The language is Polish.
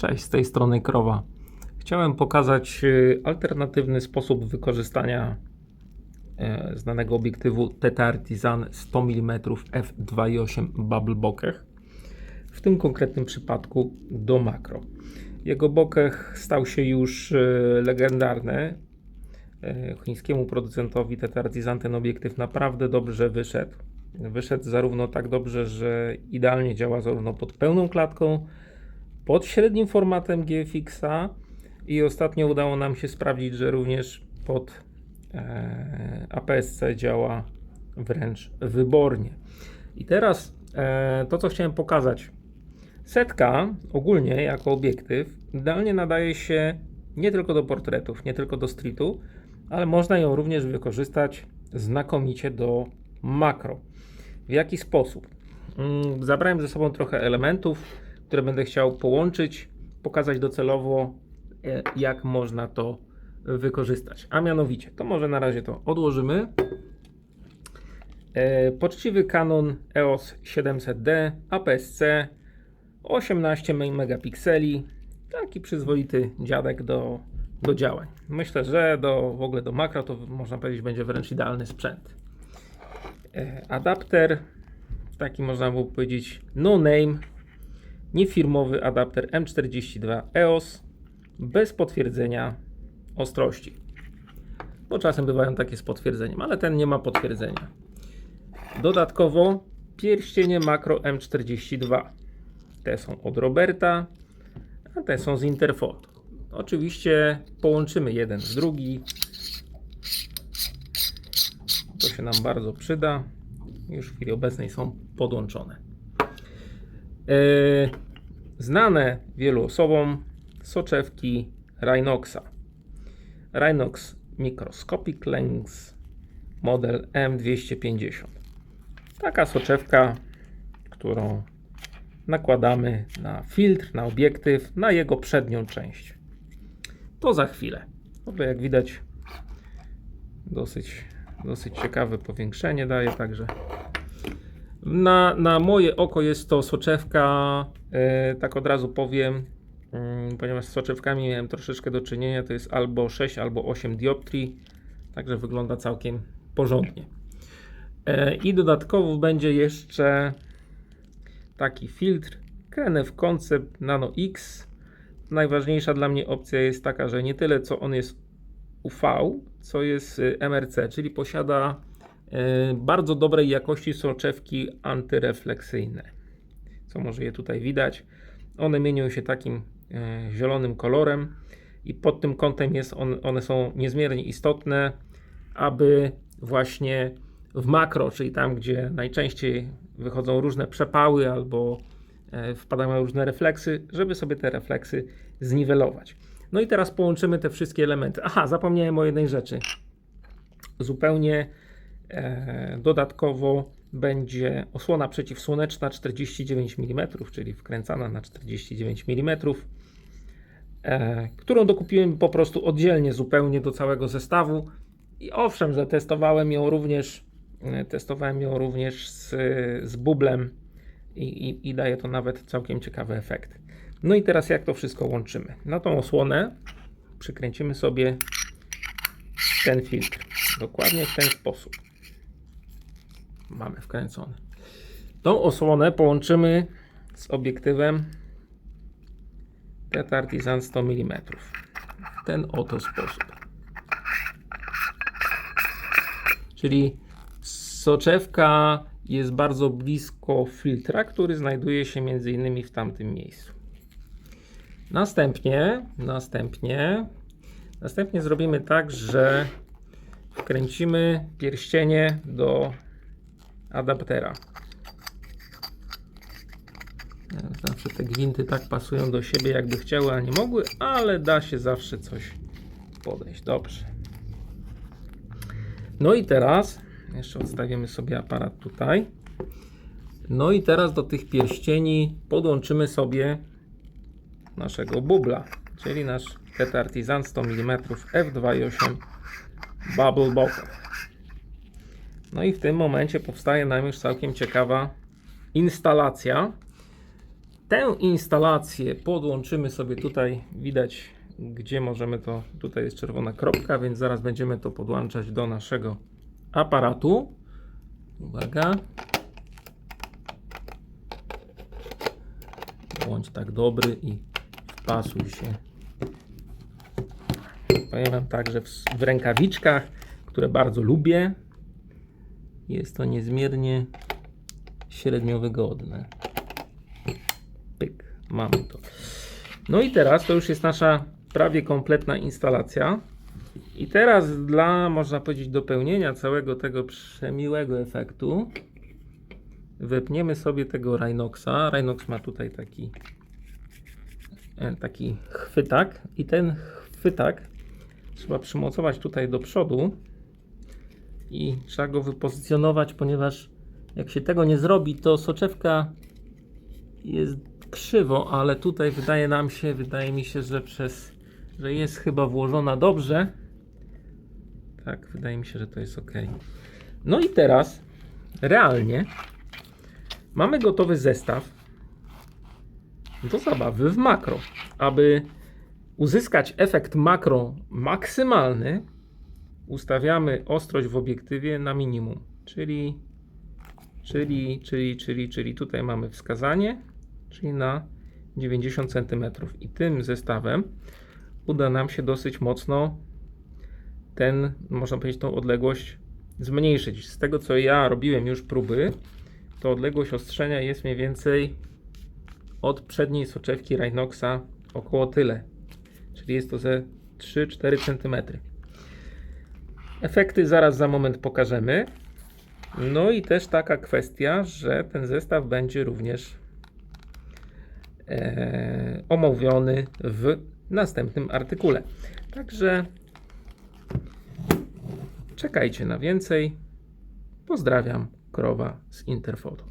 Cześć, z tej strony Krowa. Chciałem pokazać e, alternatywny sposób wykorzystania e, znanego obiektywu TT Artisan 100 mm f2.8 Bubble Bokeh. W tym konkretnym przypadku do makro. Jego bokeh stał się już e, legendarny. Chińskiemu producentowi TT Artisan ten obiektyw naprawdę dobrze wyszedł. Wyszedł zarówno tak dobrze, że idealnie działa zarówno pod pełną klatką, pod średnim formatem GFX-a i ostatnio udało nam się sprawdzić, że również pod e, APS-C działa wręcz wybornie. I teraz e, to, co chciałem pokazać. Setka ogólnie jako obiektyw idealnie nadaje się nie tylko do portretów, nie tylko do streetu, ale można ją również wykorzystać znakomicie do makro. W jaki sposób? Mm, Zabrałem ze sobą trochę elementów, które będę chciał połączyć, pokazać docelowo, e, jak można to wykorzystać. A mianowicie, to może na razie to odłożymy. E, Poczciwy Canon EOS 700D APS-C 18 megapikseli. Taki przyzwoity dziadek do, do działań. Myślę, że do, w ogóle do makro to można powiedzieć będzie wręcz idealny sprzęt. E, Adapter, taki można by powiedzieć no name, niefirmowy adapter M42 EOS bez potwierdzenia ostrości. Bo czasem bywają takie z potwierdzeniem, ale ten nie ma potwierdzenia. Dodatkowo pierścienie makro M42. Te są od Roberta, a te są z Interfoto. Oczywiście połączymy jeden z drugi. To się nam bardzo przyda. Już w chwili obecnej są podłączone. E, znane wielu osobom soczewki Rhinoxa. Rhinox Microscopic Lens model M250. Taka soczewka, którą nakładamy na filtr, na obiektyw, na jego przednią część. To za chwilę. To jak widać dosyć, dosyć ciekawe powiększenie daje, także na, na moje oko jest to soczewka, e, tak od razu powiem, mm, ponieważ z soczewkami miałem troszeczkę do czynienia, to jest albo 6, albo 8 dioptrii, także wygląda całkiem porządnie. E, I dodatkowo będzie jeszcze taki filtr KNF Concept Nano X. Najważniejsza dla mnie opcja jest taka, że nie tyle co on jest UV, co jest y, MRC, czyli posiada bardzo dobrej jakości soczewki antyrefleksyjne. Co może je tutaj widać. One mienią się takim y, zielonym kolorem i pod tym kątem jest on, one są niezmiernie istotne, aby właśnie w makro, czyli tam, gdzie najczęściej wychodzą różne przepały albo e, wpadają różne refleksy, żeby sobie te refleksy zniwelować. No i teraz połączymy te wszystkie elementy. Aha, zapomniałem o jednej rzeczy. Zupełnie e, dodatkowo będzie osłona przeciwsłoneczna 49 mm, czyli wkręcana na 49 mm, e, którą dokupiłem po prostu oddzielnie zupełnie do całego zestawu. I owszem, że testowałem ją również, e, testowałem ją również z, z bublem i, i, i daje to nawet całkiem ciekawy efekt. No i teraz jak to wszystko łączymy? Na tą osłonę przykręcimy sobie ten filtr. Dokładnie w ten sposób. Mamy wkręcony. Tą osłonę połączymy z obiektywem TET Artisan 100 mm. W ten oto sposób. Czyli soczewka jest bardzo blisko filtra, który znajduje się między innymi w tamtym miejscu. Następnie, następnie, następnie zrobimy tak, że wkręcimy pierścienie do adaptera. Zawsze te gwinty tak pasują do siebie, jakby chciały, a nie mogły, ale da się zawsze coś podejść. Dobrze. No i teraz jeszcze odstawimy sobie aparat tutaj. No i teraz do tych pierścieni podłączymy sobie naszego bubla, czyli nasz TET Artisan 100 mm f2.8 Bubble Bokeh. No i w tym momencie powstaje nam już całkiem ciekawa instalacja. Tę instalację podłączymy sobie tutaj, widać gdzie możemy to, tutaj jest czerwona kropka, więc zaraz będziemy to podłączać do naszego aparatu. Uwaga. Bądź tak dobry i wpasuj się. Powiem Wam tak, że w, w rękawiczkach, które bardzo lubię, jest to niezmiernie średnio wygodne. Pyk, mamy to. No i teraz to już jest nasza prawie kompletna instalacja. I teraz dla, można powiedzieć, dopełnienia całego tego przemiłego efektu wepniemy sobie tego Rhinoxa. Rhinox ma tutaj taki e, taki chwytak i ten chwytak trzeba przymocować tutaj do przodu i trzeba go wypozycjonować, ponieważ jak się tego nie zrobi, to soczewka jest krzywo, ale tutaj wydaje nam się, wydaje mi się, że przez, że jest chyba włożona dobrze. Tak, wydaje mi się, że to jest ok. No i teraz realnie mamy gotowy zestaw do zabawy w makro. Aby uzyskać efekt makro maksymalny, ustawiamy ostrość w obiektywie na minimum, czyli czyli, czyli, czyli, czyli tutaj mamy wskazanie, czyli na 90 cm. I tym zestawem uda nam się dosyć mocno ten, można powiedzieć, tą odległość zmniejszyć. Z tego co ja robiłem już próby, to odległość ostrzenia jest mniej więcej od przedniej soczewki Rhinoxa około tyle. Czyli jest to ze 3-4 cm. Efekty zaraz za moment pokażemy. No i też taka kwestia, że ten zestaw będzie również e, omówiony w następnym artykule. Także czekajcie na więcej. Pozdrawiam, krowa z Interfoto.